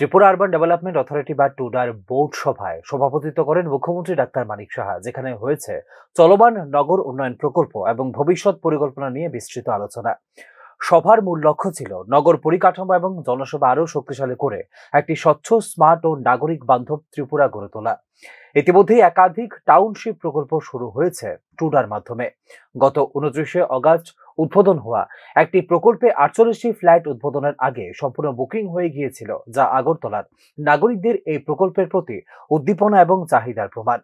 Tripura urban development authority বা টুডার board সভায় সভাপতিত্ব করেন মুখ্যমন্ত্রী ডাক্তার মানিক সাহা, যেখানে হয়েছে চলমান নগর উন্নয়ন প্রকল্প এবং ভবিষ্যৎ পরিকল্পনা নিয়ে বিস্তৃত আলোচনা। সভার মূল লক্ষ্য ছিল নগর পরিকাঠামো এবং জনসভা আরও শক্তিশালী করে একটি স্বচ্ছ, স্মার্ট ও নাগরিক বান্ধব ত্রিপুরা গড়ে তোলা। ইতিমধ্যেই একাধিক টাউনশিপ প্রকল্প শুরু হয়েছে টুডার মাধ্যমে। গত উনত্রিশে অগাস্ট উদ্বোধন হওয়া একটি প্রকল্পে আটচল্লিশটি ফ্ল্যাট উদ্বোধনের আগে সম্পূর্ণ বুকিং হয়ে গিয়েছিল, যা আগরতলার নাগরিকদের এই প্রকল্পের প্রতি উদ্দীপনা এবং চাহিদার প্রমাণ।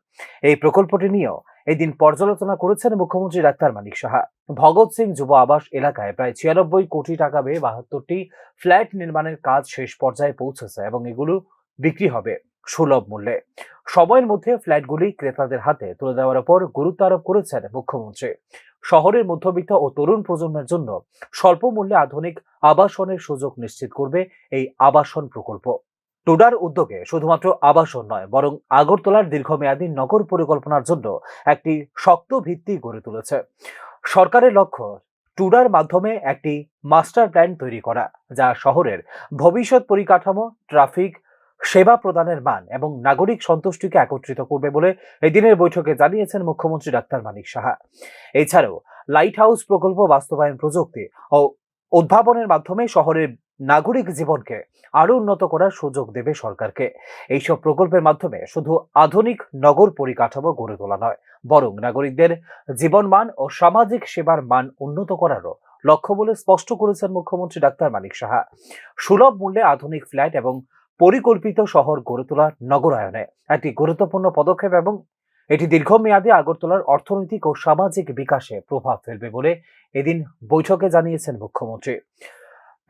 এই প্রকল্পটি নিয়েও এদিন পর্যালোচনা করেছেন মুখ্যমন্ত্রী ডাক্তার মানিক সাহা। ভগৎ সিং যুব আবাস এলাকায় প্রায় ছিয়ানব্বই কোটি টাকা ব্যয়ে বাহাত্তরটি ফ্ল্যাট নির্মাণের কাজ শেষ পর্যায়ে পৌঁছেছে এবং এগুলো বিক্রি হবে সুলভ মূল্যে। সময়ের মধ্যে ফ্ল্যাটগুলি ক্রেতাদের হাতে তুলে দেওয়ার উপর গুরুত্ব আরোপ করেছেন মুখ্যমন্ত্রী। শহরের মধ্যবিত্ত ও তরুণ প্রজন্মের জন্য স্বল্প মূল্যে আধুনিক আবাসনের সুযোগ নিশ্চিত করবে এই আবাসন প্রকল্প। টুডার উদ্যোগে শুধুমাত্র আবাসন নয়, বরং আগরতলার দীর্ঘমেয়াদী নগর পরিকল্পনার জন্য একটি শক্ত ভিত্তি গড়ে তুলেছে। সরকারের লক্ষ্য, টুডার মাধ্যমে একটি মাস্টার প্ল্যান তৈরি করা, যা শহরের ভবিষ্যৎ পরিকাঠামো, ট্রাফিক সেবা প্রদানের মান এবং নাগরিক সন্তুষ্টিকে একত্রিত করবে বলে এদিনের বৈঠকে জানিয়েছেন মুখ্যমন্ত্রী ডাক্তার মানিক সাহা। এছাড়াও লাইট হাউস প্রকল্প বাস্তবায়ন প্রযুক্তি ও উদ্ভাবনের মাধ্যমে শহরের নাগরিক জীবনকে আরও উন্নত করার সুযোগ দেবে সরকারকে। এইসব প্রকল্পের মাধ্যমে শুধু আধুনিক নগর পরিকাঠামো গড়ে তোলা নয়, বরং নাগরিকদের জীবনমান ও সামাজিক সেবার মান উন্নত করারও লক্ষ্য বলে স্পষ্ট করেছেন মুখ্যমন্ত্রী ডাক্তার মানিক সাহা। সুলভ মূল্যে আধুনিক ফ্ল্যাট এবং পরিকল্পিত শহর গড়ে তোলার নগরায়নে। একটি গুরুত্বপূর্ণ পদক্ষেপ এবং এটি দীর্ঘমেয়াদী আগরতলার অর্থনৈতিক ও সামাজিক বিকাশে প্রভাব ফেলবে বলে এদিন বৈঠকে জানিয়েছেন মুখ্যমন্ত্রী।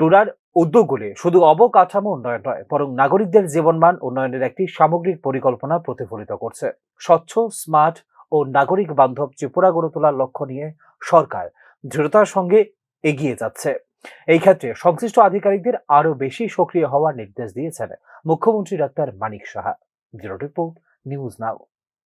টুরার উদ্যোগগুলি শুধু অবকাঠামো উন্নয়ন নয়, বরং নাগরিকদের জীবনমান উন্নয়নের একটি সামগ্রিক পরিকল্পনা প্রতিফলিত করছে। স্বচ্ছ, স্মার্ট ও নাগরিক বান্ধব ত্রিপুরা গড়ে তোলার লক্ষ্য নিয়ে সরকার দৃঢ়তার সঙ্গে এগিয়ে যাচ্ছে। এই ক্ষেত্রে সংশ্লিষ্ট আধিকারিকদের আরও বেশি সক্রিয় হওয়ার নির্দেশ দিয়েছেন মুখ্যমন্ত্রী doctor Manik Saha. Report, news now.